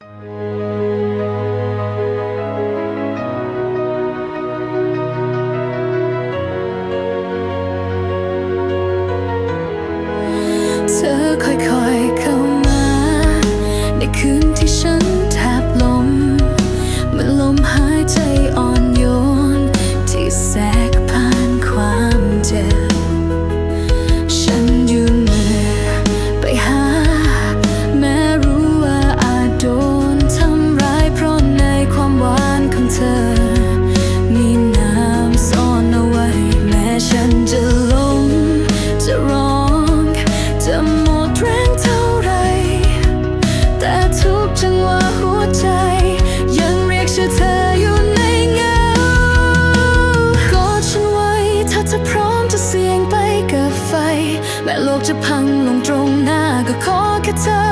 เธอค่อยๆเข้ามา ในคืนที่ฉันแทบลมเมื่อลมหายใจอ่อน แม้โลกจะพังลงตรงหน้าก็ขอแค่เธอ